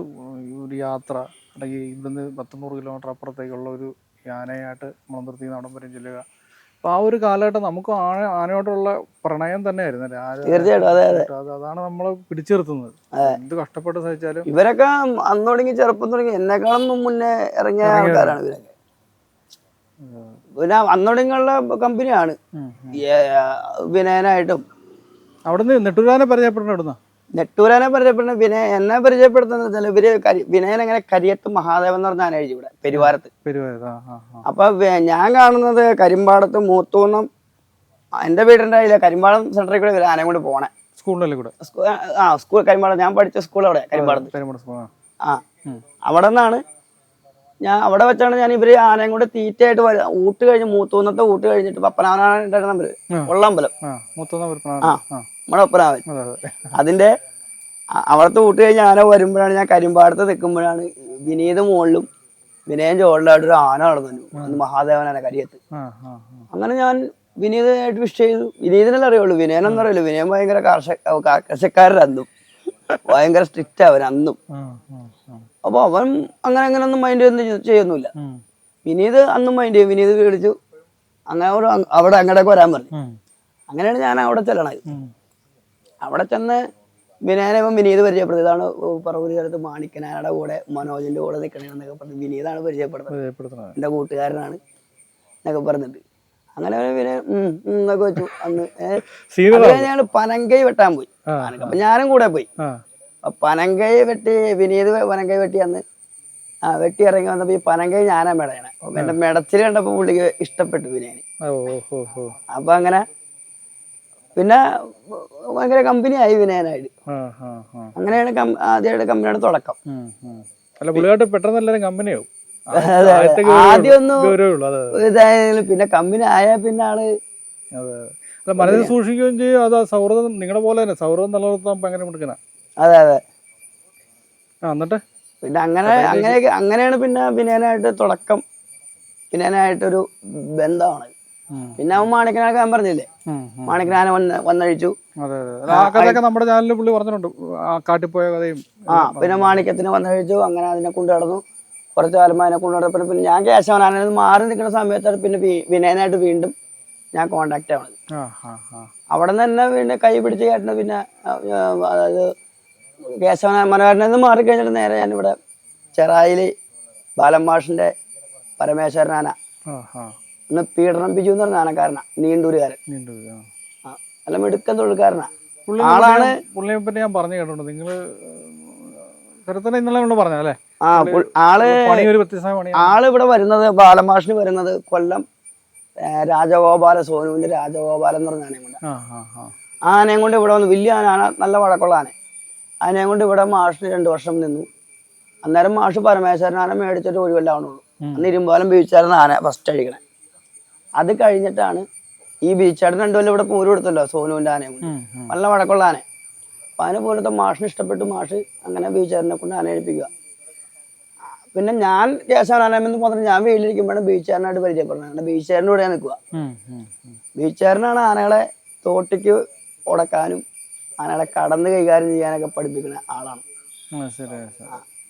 ഒരു യാത്ര അല്ലെങ്കിൽ ഇവിടുന്ന് പത്തുനൂറ് കിലോമീറ്റർ അപ്പുറത്തേക്കുള്ള ഒരു യാനയായിട്ട് മന്ത്രത്തിൽ നിന്ന് അവിടം വരെ ചെല്ലുക. അപ്പൊ ആ ഒരു കാലഘട്ടം നമുക്ക് ആന ആനയോടുള്ള പ്രണയം തന്നെയായിരുന്നു തീർച്ചയായിട്ടും അതെ അതെ. അതാണ് നമ്മളെ പിടിച്ചു നിർത്തുന്നത് എന്ത് കഷ്ടപ്പെട്ട് സഹിച്ചാലും. ഇവരൊക്കെ അന്ന് തുടങ്ങി ചെറുപ്പം തുടങ്ങി എന്നെക്കാളും മുന്നേ ഇറങ്ങിയ ആൾക്കാരാണ് ഇവരൊക്കെ. പിന്നെ അന്ന് തുടങ്ങിയുള്ള കമ്പനിയാണ് വിനയനായിട്ടും അവിടുന്ന് നെട്ടൂരാനെ പരിചയപ്പെടുന്ന നെട്ടൂരാനെ പരിചയപ്പെടുന്ന വിനയ എന്നെ പരിചയപ്പെടുത്തുന്ന വെച്ചാൽ ഇവർ വിനയൻ എങ്ങനെ കരിയത്ത് മഹാദേവൻ എന്ന് പറഞ്ഞ ആന എഴുതി ഇവിടെ പെരുവാരത്ത് അപ്പൊ ഞാൻ കാണുന്നത് കരിമ്പാടത്ത് മൂത്തൂന്നം എന്റെ വീടിന്റെ അതിലെ കരിമ്പാടം സെന്ററിൽ കൂടെ ആനയും കൂടി പോണേ. സ്കൂളിലല്ലേ കൂടെ? സ്കൂ- ആ സ്കൂൾ കരിമ്പാടം ഞാൻ പഠിച്ച സ്കൂൾ അവിടെ കരിമ്പാടത്ത്. ആ. അവിടെ നിന്നാണ് ഞാൻ അവിടെ വെച്ചാണ് ഞാൻ ഇവർ ആനയും കൂടെ തീറ്റയായിട്ട് വര ഊട്ട് കഴിഞ്ഞ് മൂത്തൂന്നത്തെ ഊട്ട് കഴിഞ്ഞിട്ട് പപ്പനാവനാണ് ഉണ്ടായിരുന്ന. ഉള്ളമ്പലം ആ. നമ്മുടെ ഒപ്പനാവൻ. അതെ അതിന്റെ അവിടുത്തെ ഊട്ട് കഴിഞ്ഞ് ആന വരുമ്പോഴാണ് ഞാൻ കരിമ്പാടത്ത് നിൽക്കുമ്പോഴാണ് വിനീത് മുകളിലും വിനയൻ ചോളിലായിട്ട് ഒരു ആന നടന്നു. അന്ന് മഹാദേവനാണ് കരിയത്ത്. അങ്ങനെ ഞാൻ വിനീതനായിട്ട് വിഷ് ചെയ്തു. വിനീതനല്ലേ അറിയുള്ളൂ. വിനയനൊന്നും അറിയില്ല. വിനയൻ ഭയങ്കര കർഷക കർഷക്കാരനും ഭയങ്കര സ്ട്രിക്റ്റ് അവൻ അന്നും. അപ്പൊ അവൻ അങ്ങനെ അങ്ങനെ ഒന്നും മൈൻഡ് ഒന്നും ചെയ്യുന്നില്ല. വിനീത് അന്നും മൈൻഡ് ചെയ്യും. വിനീത് പേടിച്ചു. അങ്ങനെ അവിടെ അങ്ങോട്ടേക്ക് വരാൻ പറഞ്ഞു. അങ്ങനെയാണ് ഞാൻ അവിടെ ചെല്ലണത്. അവിടെ ചെന്ന് വിനയനെ ഇപ്പം വിനീത് പരിചയപ്പെടുത്തി. ഇതാണ് പറവൂരി സ്ഥലത്ത് മാണിക്കനാരുടെ കൂടെ മനോജിന്റെ കൂടെ നിൽക്കണെന്നൊക്കെ പറഞ്ഞ് വിനീതാണ് പരിചയപ്പെടുത്തുന്നത് എന്റെ എന്റെ കൂട്ടുകാരനാണ് എന്നൊക്കെ പറഞ്ഞിട്ട്. അങ്ങനെ പിന്നെ എന്നൊക്കെ വെച്ചു. അന്ന് ഞാൻ പനങ്കൈ വെട്ടാൻ പോയി. അപ്പൊ ഞാനും കൂടെ പോയി. പനങ്കൈ വെട്ടി വിനീത് പനങ്കൈ വെട്ടി അന്ന് ആ വെട്ടി ഇറങ്ങി വന്നപ്പോ ഈ പനങ്കൈ ഞാനാ മെടയണേ. എന്റെ മെടച്ചിൽ കണ്ടപ്പോ പുള്ളിക്ക് ഇഷ്ടപ്പെട്ടു വിനയന്. അപ്പൊ അങ്ങനെ പിന്നെ ഭയങ്കര കമ്പനിയായി വിനയനായിട്ട്. അങ്ങനെയാണ് ആദ്യമായിട്ട് കമ്പനിയുടെ തുടക്കം. അല്ല പുള്ളിയായിട്ട് പെട്ടെന്ന് എല്ലാവരും കമ്പനിയാവും. അതെ ഇതായാലും പിന്നെ കമ്പനി ആയ പിന്നെ ആൾ മനസ്സിൽ സൂക്ഷിക്കുകയും ചെയ്യും. അത് സൗഹൃദം നിങ്ങളുടെ പോലെ തന്നെ സൗഹൃദം നിലനിർത്താൻ ഭയങ്കര കൊടുക്കണ അതെ അതെ. എന്നിട്ട്? പിന്നെ അങ്ങനെ അങ്ങനെ അങ്ങനെയാണ് പിന്നെ വിനയനായിട്ട് തുടക്കം. വിനയനായിട്ടൊരു ബന്ധമാണ്. പിന്നെ അവൻ മാണിക്കനാനൊക്കെ ഞാൻ പറഞ്ഞില്ലേ. മാണിക്കനാന വന്ന് വന്നഴിച്ചു. നമ്മുടെ ചാനലിൽ പുള്ളി പറഞ്ഞിട്ടുണ്ട്. കാട്ടിപ്പോയ കഥയും ആ പിന്നെ മാണിക്യത്തിന് വന്നഴിച്ചു. അങ്ങനെ അതിനെ കൊണ്ടു നടന്നു. കുറച്ച് കാലം അതിനെ കൊണ്ടു നടന്നു. പിന്നെ ഞാൻ കേശവനാനത് മാറി നിൽക്കുന്ന സമയത്താണ് പിന്നെ വിനയനായിട്ട് വീണ്ടും ഞാൻ കോണ്ടാക്ട് ആവണത് അവിടെ നിന്ന് തന്നെ പിന്നെ കൈ പിടിച്ച് കേട്ടത് പിന്നെ അതായത് കേശവന മനോഹരനിൽ നിന്ന് മാറിക്കഴിഞ്ഞിട്ട് നേരെ ഞാനിവിടെ ചെറായിൽ ബാലമാഷിന്റെ പരമേശ്വരനാന ആ പീഡനം ബിജു എന്ന് പറഞ്ഞ ആനക്കാരനാ നീണ്ടൂരുകാരൻ അല്ല ആ. നല്ല മിടുക്കൻ തൊഴിൽക്കാരനാ ആളാണ് പുള്ളിയെ പറ്റി ഞാൻ പറഞ്ഞു കേട്ടോ നിങ്ങൾ ചെറുത്തന്നെ ഇന്നലെ നമ്മൾ പറഞ്ഞല്ലേ ആ ആൾ ആൾ ഇവിടെ വരുന്നത് ബാലമാഷിന് വരുന്നത് കൊല്ലം രാജഗോപാല സോനുവിന്റെ രാജഗോപാലൻ എന്ന് പറഞ്ഞ ആനയും കൊണ്ട്. ആനയും കൊണ്ട് ഇവിടെ വന്ന് വലിയ ആന ആന നല്ല വഴക്കുള്ള ആന. ആനയും കൊണ്ട് ഇവിടെ മാഷിന് രണ്ടു വർഷം നിന്നു. അന്നേരം മാഷ് പരമേശ്വരൻ ആന മേടിച്ചിട്ട് ഒരു കൊല്ലം ആവണുള്ളൂ. അന്ന് ഇരുമ്പാലം ബീച്ചായിരുന്നു ആന ഫസ്റ്റ് അഴിക്കണേ അത് കഴിഞ്ഞിട്ടാണ് ഈ ബീച്ചാടൻ രണ്ടു കൊല്ലം ഇവിടെ പൂരം കൊടുത്തല്ലോ സോനുവിന്റെ ആനയും. നല്ല വഴക്കുള്ള ആന. അപ്പൊ അതിനെ പോലത്തെ മാഷിന് ഇഷ്ടപ്പെട്ട് മാഷ് അങ്ങനെ ബീച്ചാറിനെ കൊണ്ട് ആന കഴിപ്പിക്കുക പിന്നെ ഞാൻ കേശവനാനമെന്ന് മാത്രം ഞാൻ വീട്ടിലിരിക്കുമ്പോഴാണ് ബീച്ചാരനായിട്ട് പരിചയപ്പെടുന്നത്. അങ്ങനെ ബീച്ചുകാരന്റെ കൂടെ നിൽക്കുക. ബീച്ചാരനാണ്. ആനകളെ തോട്ടിക്ക് ഉടക്കാനും ആനകളെ കടന്ന് കൈകാര്യം ചെയ്യാനൊക്കെ പഠിപ്പിക്കുന്ന ആളാണ്.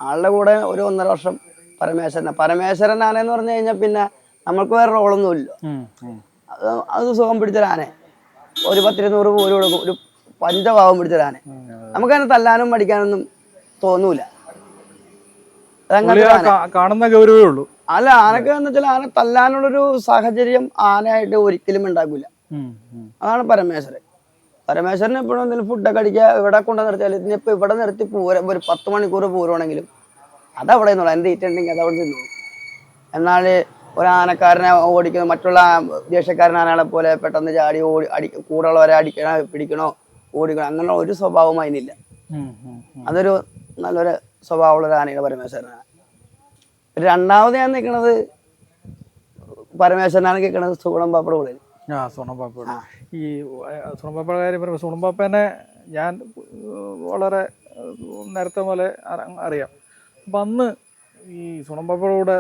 ആളുടെ കൂടെ ഒരു ഒന്നര വർഷം പരമേശ്വരനാണ് പരമേശ്വരൻ ആന എന്ന് പറഞ്ഞു കഴിഞ്ഞാൽ പിന്നെ നമ്മൾക്ക് വേറെ റോളൊന്നും ഇല്ല. ഉം, ഉം. അത് സുഖം പിടിച്ചൊരാനെ ഒരു പത്തിരുന്നൂറ് പോലും കൊടുക്കും. ഒരു പഞ്ചഭാവം പിടിച്ചൊരാനെ നമുക്കതിനെ തല്ലാനും പഠിക്കാനൊന്നും തോന്നൂല. കാണുന്ന ഗൗരവേ ഉള്ളൂ. അല്ല ആനക്ക് എന്ന് വെച്ചാൽ ആന തല്ലാനുള്ളൊരു സാഹചര്യം ആനയായിട്ട് ഒരിക്കലും ഉണ്ടാക്കില്ല. അതാണ് പരമേശ്വരൻ. പരമേശ്വരൻ എപ്പോഴും എന്തെങ്കിലും ഫുഡൊക്കെ അടിക്കുക ഇവിടെ കൊണ്ട് നിർത്തിയാൽ ഇനിയിപ്പോൾ ഇവിടെ നിർത്തി പൂരം ഒരു പത്ത് മണിക്കൂർ പൂരമാണെങ്കിലും അതവിടെ നിന്നോളാം. എന്റെ തീറ്റ ഉണ്ടെങ്കിൽ അതവിടെ നിന്നോളൂ. എന്നാൽ ഒരു ഓടിക്കുന്നു മറ്റുള്ള ആനകളെ പോലെ പെട്ടെന്ന് ചാടി ഓടി അടി കൂടെയുള്ളവരെ അടിക്കണോ പിടിക്കണോ ഓടിക്കണോ അങ്ങനെ ഒരു സ്വഭാവം അതിനില്ല. അതൊരു നല്ലൊരു സ്വഭാവമുള്ള ഒരു ആനയുടെ പരമേശ്വരനാണ് രണ്ടാമത് ഞാൻ നിൽക്കുന്നത് പരമേശ്വരനാണ് കേൾക്കുന്നത് സുഗുണം പാപ്പട കൂടെ. ആ സുണമ്പാപ്പയുടെ ഈ സുണമ്പാപ്പയുടെ കാര്യം പറയുമ്പോൾ സുണമ്പാപ്പേനെ ഞാൻ വളരെ നേരത്തെ പോലെ അറിയാം. അപ്പം അന്ന് ഈ സുണമ്പാപ്പയുടെ കൂടെ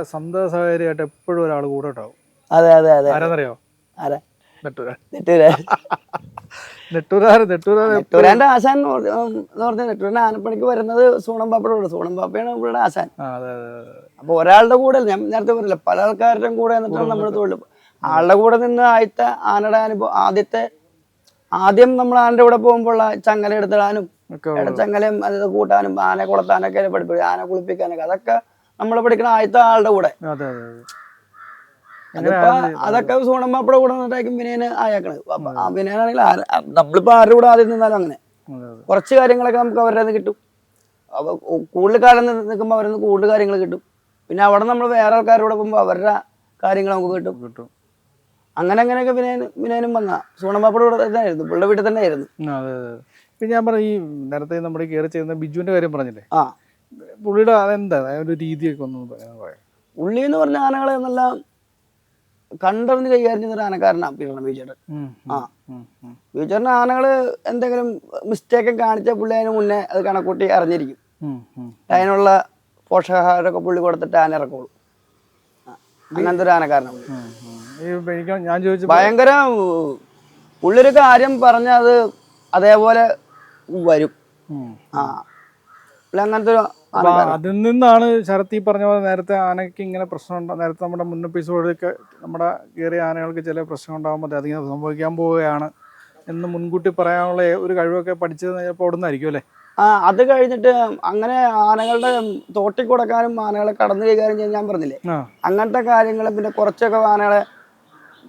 എപ്പോഴും ഒരാൾ കൂടെ ഉണ്ടാവും അതെ അതെ അതെ. ആരാന്നറിയോ? ആരാ? നെട്ടൂരാൻ നെട്ടൂരാൻ നെട്ടൂരാൻ നെട്ടൂരാന്റെ ആശാൻ എന്ന് പറഞ്ഞാൽ നെട്ടൂരാന്റെ ആനപ്പണിക്ക് വരുന്നത് സൂണമ്പാപ്പയുടെ സൂണമ്പാപ്പയാണ് സൂണം പാപ്പയാണ് ഇവിടെ ആശാൻ അപ്പൊ ഒരാളുടെ കൂടെ ഞാൻ നേരത്തെ പറഞ്ഞില്ല പല ആൾക്കാരുടെയും കൂടെ എന്നിട്ടാണ് നമ്മൾ തൊഴിൽ ആളുടെ കൂടെ നിന്ന് ആദ്യത്തെ ആനയുടെ അനുഭവം ആദ്യത്തെ ആദ്യം നമ്മൾ ആനയുടെ കൂടെ പോകുമ്പോൾ ചങ്ങല എടുത്തിടാനും ചങ്ങലയും അതായത് അത് കൂട്ടാനും ആന കുളത്താനൊക്കെ പഠിപ്പിക്കും ആന കുളിപ്പിക്കാനൊക്കെ. അതൊക്കെ നമ്മൾ പഠിക്കുന്ന ആദ്യത്തെ ആളുടെ കൂടെ. അതൊക്കെ സൂണമ്പാപ്പടെ കൂടെ നിന്നിട്ടായിരിക്കും വിനയന് ആയാക്കണത്. വിനയനാണെങ്കിൽ നമ്മളിപ്പോ ആരുടെ കൂടെ ആദ്യം നിന്നാലും അങ്ങനെ. കുറച്ച് കാര്യങ്ങളൊക്കെ നമുക്ക് അവരുടെ നിന്ന് കിട്ടും. അപ്പൊ കൂടുതൽ കാലം നിൽക്കുമ്പോൾ അവരിൽ നിന്ന് കൂടുതൽ കാര്യങ്ങൾ കിട്ടും. പിന്നെ അവിടെ നമ്മൾ വേറെ ആൾക്കാരോട് പോകുമ്പോൾ അവരുടെ കാര്യങ്ങൾ നമുക്ക് കിട്ടും. കിട്ടും. അങ്ങനെ അങ്ങനെയൊക്കെ വിനയൻ വിനയനും വന്ന. സോണമ്മാപ്പടെ കൂടെ തന്നെ ആയിരുന്നു പുള്ളിയുടെ വീട്ടിൽ തന്നെ ആയിരുന്നു പിന്നെ ഞാൻ പറഞ്ഞു ഈ നേരത്തെ നമ്മുടെ കയറി ചെയ്യുന്ന ബിജുവിന്റെ കാര്യം പറഞ്ഞില്ലേ? ആ. പുള്ളിയുടെ അതെന്താ ഒരു രീതിയൊക്കെ ഒന്ന് പറയാം. ഉള്ളി എന്ന് പറഞ്ഞ ആനകളെ നല്ല കണ്ടറിഞ്ഞ് കൈകാര്യം ചെയ്യുന്ന ഒരു ആനക്കാരനാണ് പീഡനം ബീച്ചേട്ടൻ ആ. ബീച്ചേട്ടൻ ആനകൾ എന്തെങ്കിലും മിസ്റ്റേക്ക് കാണിച്ച പുള്ളി അതിന് മുന്നേ അത് കണക്കൂട്ടി അറിഞ്ഞിരിക്കും. അതിനുള്ള പോഷകാഹാരമൊക്കെ പുള്ളി കൊടുത്തിട്ട് ആന ഇറക്കുള്ളൂ. അങ്ങനത്തെ ഒരു ആനക്കാരനാണ് ഞാൻ ചോദിച്ചു ഭയങ്കര പുള്ളിയൊരു കാര്യം പറഞ്ഞ അത് അതേപോലെ വരും. ആ. പുള്ളി അങ്ങനത്തെ ഒരു ആനക്കാരനാ. അതിൽ നിന്നാണ് ശരത് ഈ പറഞ്ഞ പോലെ നേരത്തെ ആനയ്ക്ക് ഇങ്ങനെ പ്രശ്നം ഉണ്ടാ- നേരത്തെ നമ്മുടെ മുൻ എപ്പിസോഡിലൊക്കെ നമ്മുടെ കയറിയ ആനകൾക്ക് ചില പ്രശ്നം ഉണ്ടാകുമ്പോൾ അതിങ്ങനെ സംഭവിക്കാൻ പോവുകയാണ് എന്ന് മുൻകൂട്ടി പറയാനുള്ള ഒരു കഴിവൊക്കെ പഠിച്ചത് ചിലപ്പോൾ അവിടെ നിന്നായിരിക്കും അല്ലേ ആ അത് കഴിഞ്ഞിട്ട് അങ്ങനെ ആനകളുടെ തോട്ടി കൊടുക്കാനും ആനകളെ കടന്നു കൈകാര്യം ചെയ്യാൻ ഞാൻ പറഞ്ഞില്ലേ അങ്ങനത്തെ കാര്യങ്ങൾ പിന്നെ കുറച്ചൊക്കെ ആനകളെ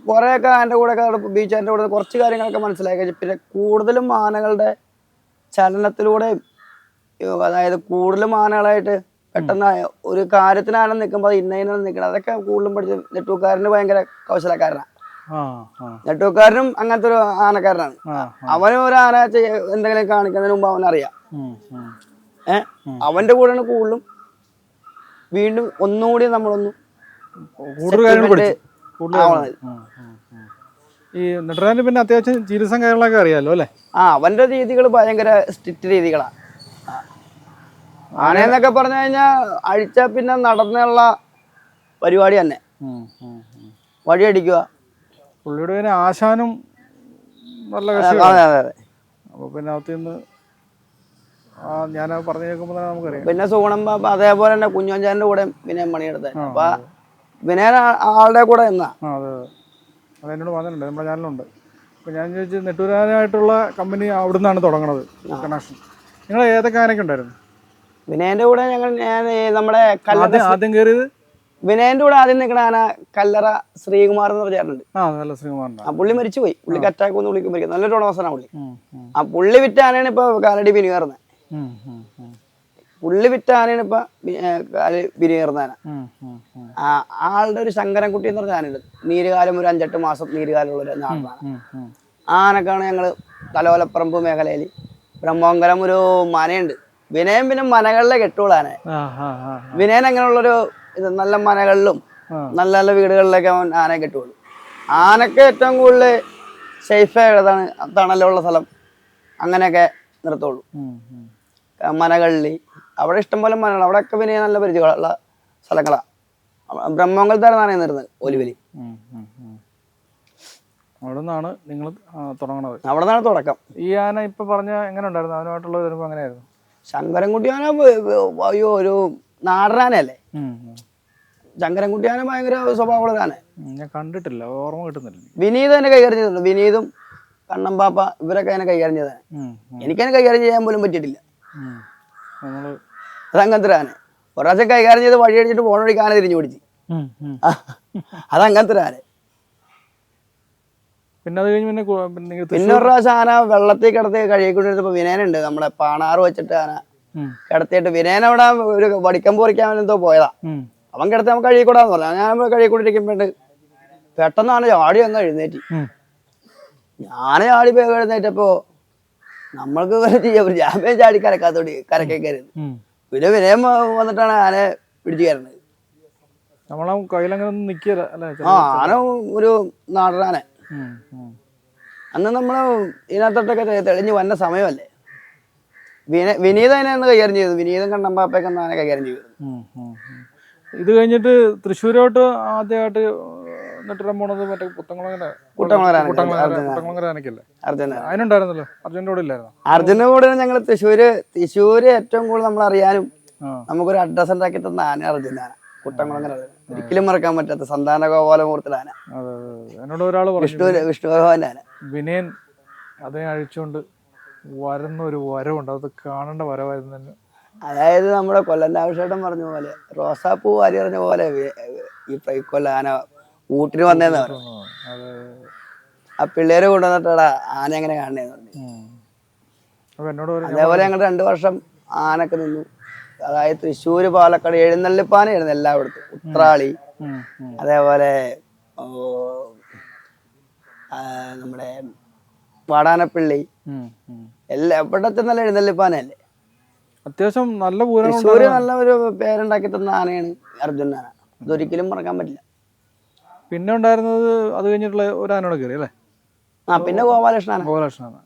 കുറേയൊക്കെ ആന്റെ കൂടെ ബീച്ച് ആന്റെ കൂടെ കുറച്ച് കാര്യങ്ങളൊക്കെ മനസ്സിലാക്കി. പിന്നെ കൂടുതലും ആനകളുടെ ചലനത്തിലൂടെ അതായത് കൂടുതലും ആനകളായിട്ട് പെട്ടെന്ന് ഒരു കാര്യത്തിനാണ് നിൽക്കുമ്പോൾ ഇന്നതിനാണ് നിൽക്കുന്നത് അതൊക്കെ കൂടുതലും പഠിച്ച നെട്ടൂക്കാരന് ഭയങ്കര കൗശലക്കാരനാണ് നെട്ടൂക്കാരനും അങ്ങനത്തെ ഒരു ആനക്കാരനാണ്. അവനും ഒരു ആന എന്തെങ്കിലും കാണിക്കുന്നതിന് മുമ്പ് അവനറിയാം ഏ. ഏഹ് അവന്റെ കൂടെയാണ് കൂടുതലും വീണ്ടും ഒന്നുകൂടി നമ്മളൊന്ന്. ഈ നെട്ടറാന് പിന്നെ അത്യാവശ്യം ചികിത്സ കാര്യങ്ങളൊക്കെ അറിയാലോ അല്ലേ? ആ അവന്റെ രീതികൾ ഭയങ്കര സ്ട്രിക്റ്റ് രീതികളാണ് ആനയെന്നൊക്കെ പറഞ്ഞു കഴിഞ്ഞാൽ അഴിച്ച പിന്നെ നടന്നുള്ള പരിപാടി തന്നെ. വഴിയടിക്കുക പുള്ളിയുടെ പിന്നെ ആശാനും നല്ല അതെ അതെ അതെ അപ്പൊ പിന്നെ അകത്ത് നിന്ന് ആ ഞാൻ പറഞ്ഞു കേൾക്കുമ്പോൾ തന്നെ നമുക്കറിയാം. പിന്നെ സൂണം ബാബ അതേപോലെ തന്നെ കുഞ്ഞോഞ്ചാന്റെ കൂടെ വിനയൻ പണിയെടുത്തത് അപ്പൊ വിനയൻ ആളുടെ കൂടെ എന്നാ അതെ അത്. എന്നോട് പറഞ്ഞിട്ടുണ്ട് നമ്മുടെ ചാനലുണ്ട് അപ്പൊ ഞാൻ ചോദിച്ചു നെട്ടൂരാനായിട്ടുള്ള കമ്പനി അവിടുന്നാണ് തുടങ്ങണത് കണക്ഷൻ. നിങ്ങൾ ഏതൊക്കെ ആനൊക്കെ ഉണ്ടായിരുന്നു? വിനയന്റെ കൂടെ ഞങ്ങൾ ഞാൻ ഈ നമ്മുടെ കല്ലറ ആദ്യം ആദ്യം കയറിയത് വിനയന്റെ കൂടെ ആദ്യം നിൽക്കണ ആന കല്ലറ ശ്രീകുമാർ എന്ന് പറഞ്ഞിട്ടുണ്ട് ആ നല്ല മരിച്ചു ആ പുള്ളി മരിച്ചുപോയി. പുള്ളിക്ക് അറ്റാക്ക് ഒന്ന് പുള്ളിക്ക് മരിക്കും നല്ലൊരു ഉടമസ്ഥനാണ് പുള്ളി. ആ പുള്ളി വിറ്റ ആനയാണ് ഇപ്പൊ കാലടി ഉം, പുള്ളി വിറ്റ ആനയാണ് ഇപ്പൊ കാൽ ആന. ആ ആളുടെ ഒരു ശങ്കരൻകുട്ടി എന്ന് പറഞ്ഞ ആനയുണ്ട്. നീരുകാലം ഒരു അഞ്ചെട്ട് മാസം നീരുകാലമുള്ള ഒരു ആളാണ് ആനക്കാണ് ഞങ്ങൾ തലോലപ്പറമ്പ് മേഖലയിൽ ബ്രഹ്മോങ്കലം ഒരു മനയുണ്ട്. വിനയൻ പിന്നെ മനകളിലെ കെട്ടുകളാണ് വിനയൻ അങ്ങനെയുള്ളൊരു ഇത് നല്ല മനകളിലും നല്ല നല്ല വീടുകളിലൊക്കെ അവൻ ആനയെ കെട്ടുകൊള്ളു. ആനക്ക് ഏറ്റവും കൂടുതൽ സേഫ് ഏതാണ് തണലുള്ള സ്ഥലം. അങ്ങനെയൊക്കെ നിർത്തുള്ളൂ. മനകളിൽ അവിടെ ഇഷ്ടംപോലെ മനകൾ അവിടെയൊക്കെ പിന്നെ നല്ല പരിചയമുള്ള സ്ഥലങ്ങളാണ് ബ്രഹ്മമംഗലത്താണ് ആനയെ നിർന്നത് ഒലിവലി. അവിടെ നിന്നാണ് നിങ്ങൾ തുടങ്ങണത്. അവിടെ നിന്നാണ് തുടക്കം. ഈ ആന ഇപ്പൊ പറഞ്ഞ എങ്ങനെ ഉണ്ടായിരുന്നു? അവനുമായിട്ടുള്ള വരുമ്പോ എങ്ങനെയായിരുന്നു ശങ്കരൻകുട്ടി ആന വ- വ- അയ്യോ ഒരു നാടനല്ലേ ഉം, ഉം. ശങ്കരൻകുട്ടി ആന ഭയങ്കര സ്വഭാവമുള്ളതാണ് ഞാൻ കണ്ടിട്ടില്ല ഓർമ്മ കിട്ടുന്നില്ല. വിനീത് എന്നെ കൈകാര്യം ചെയ്തിട്ടുണ്ട്. വിനീതും കണ്ണമ്പാപ്പ ഇവരൊക്കെ എന്നെ കൈകാര്യം ഉം, എനിക്കതിനെ കൈകാര്യം ചെയ്യാൻ പോലും പറ്റിയിട്ടില്ല. ഉം. നമ്മൾ അത് അങ്ങനത്തെ ഒരു ആന ഒരു പ്രാവശ്യം കൈകാര്യം ചെയ്ത് വഴി അടിച്ചിട്ട് ഫോൺ വഴിക്ക് ആന തിരിഞ്ഞു പിടിച്ച്. ഉം, ഉം. അത് അങ്ങനത്തെ ഒരു ആന പിന്നെ അത് കഴിഞ്ഞ് പിന്നെ കു- പിന്നെ ഒരു പ്രാവശ്യം ആന വെള്ളത്തിൽ കിടത്തി കഴിക്കൊണ്ടിരുന്നപ്പോ വിനയനുണ്ട് നമ്മളെ പാണാറ് വെച്ചിട്ട് ആന ഉം, കിടത്തിയിട്ട് വിനയൻ അവിടെ ഒരു വടിക്കം പൊറിക്കാൻ എന്തോ പോയതാ ഉം. അവൻ കിടത്തി നമുക്ക് കഴുകിക്കൂടാന്ന് പറഞ്ഞു ഞാൻ കഴുകിക്കൊണ്ടിരിക്കുമ്പോണ്ട് പെട്ടെന്ന് ആണ് ചാടി ഒന്ന് എഴുന്നേറ്റി ഉം. ഞാൻ ചാടി പോയി എഴുന്നേറ്റപ്പോ നമ്മൾക്ക് വേറെ ചെയ്യാൻ പറ്റും ഞാൻ വേഗം ചാടി കരക്കാത്തോടി ഉം. പിന്നെ വിനയം വ- വന്നിട്ടാണ് ആനെ പിടിച്ചു കയറുന്നത് നമ്മളെ കയ്യിലങ്ങനെ ഒന്നും നിക്കില്ല അല്ലേ ആ ആന ഒരു നാടനാനെ. അന്ന് നമ്മൾ ഇതിനകത്തോട്ടൊക്കെ തെളിഞ്ഞു വന്ന സമയമല്ലേ? വിന വിനീത അതിനെ കൈകാര്യം ചെയ്തു. വിനീതം കണ്ണമ്പാപ്പൊക്കെ ഒന്ന് ആനെ കൈകാര്യം ചെയ്തു. ഇത് കഴിഞ്ഞിട്ട് തൃശ്ശൂരോട്ട് ആദ്യമായിട്ട് നെട്ടിടാൻ പോണത് മറ്റേ പുത്തങ്കുളങ്ങര. കുട്ടങ്കുളങ്ങര അർജുന. കുട്ടങ്കുളങ്ങര അതിനുണ്ടായിരുന്നല്ലോ? അർജുന്റെ കൂടെ ഇല്ലായിരുന്നു? അർജുന കൂടെ ഞങ്ങൾ തൃശ്ശൂര് തൃശ്ശൂര് ഏറ്റവും കൂടുതൽ നമ്മൾ അറിയാനും നമുക്കൊരു അഡ്രസ് ഉണ്ടാക്കി തന്ന ആന അർജുനാന കുട്ടംകുളങ്ങര അർജുന. ഒരിക്കലും മറക്കാൻ പറ്റാത്ത സന്താന ഗോപാലമൂർത്തിയുടെ ആന അതെ അതെ അതെ. എന്നോട് ഒരാൾ പറഞ്ഞു. വിഷ്ണു വിഷ്ണു ഭഗവാന്റെ ആന വിനയൻ അതിനെ അഴിച്ചുകൊണ്ട് വരുന്ന ഒരു വരവുണ്ട്. അത് കാണേണ്ട വരവായിരുന്നു തന്നെ അതായത് നമ്മുടെ കൊല്ലന്റെ ആവശ്യമായിട്ടും പറഞ്ഞ പോലെ റോസാപ്പൂ വാരി പറഞ്ഞ പോലെ ഈ കൊല്ല ആന ഊട്ടിന് വന്നേന്ന് പറഞ്ഞു. ആ പിള്ളേരെ കൊണ്ടുവന്നിട്ടാ ആന എങ്ങനെ കാണണേന്ന് പറഞ്ഞു. അതേപോലെ ഞങ്ങൾ രണ്ടു വർഷം ആനക്ക് നിന്നു. അതായത് തൃശ്ശൂര് പാലക്കാട് എഴുന്നള്ളിപ്പാന ആയിരുന്നു എല്ലായിടത്തും. ഉത്രാളി. അതേപോലെ നമ്മുടെ പാടാനപ്പള്ളി. എല്ലാ എവിടെ ചെന്നാലും എഴുന്നള്ളിപ്പാനല്ലേ അത്യാവശ്യം നല്ല പൂരം തൃശ്ശൂര് നല്ല ഒരു പേരുണ്ടാക്കി തന്ന ആനയാണ് അർജുന ആന അതൊരിക്കലും മറക്കാൻ പറ്റില്ല. പിന്നെ ഉണ്ടായിരുന്നത് അത് കഴിഞ്ഞിട്ടുള്ള ഒരു ആനോട് കയറി അല്ലേ? ആ പിന്നെ ഗോപാലകൃഷ്ണ ആന ഗോപാലകൃഷ്ണനാണ്.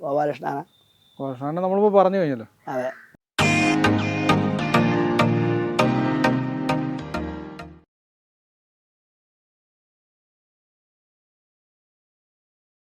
ഗോപാലകൃഷ്ണ ഗോപാലകൃഷ്ണനെ നമ്മളിപ്പോ പറഞ്ഞു കഴിഞ്ഞല്ലോ. അതെ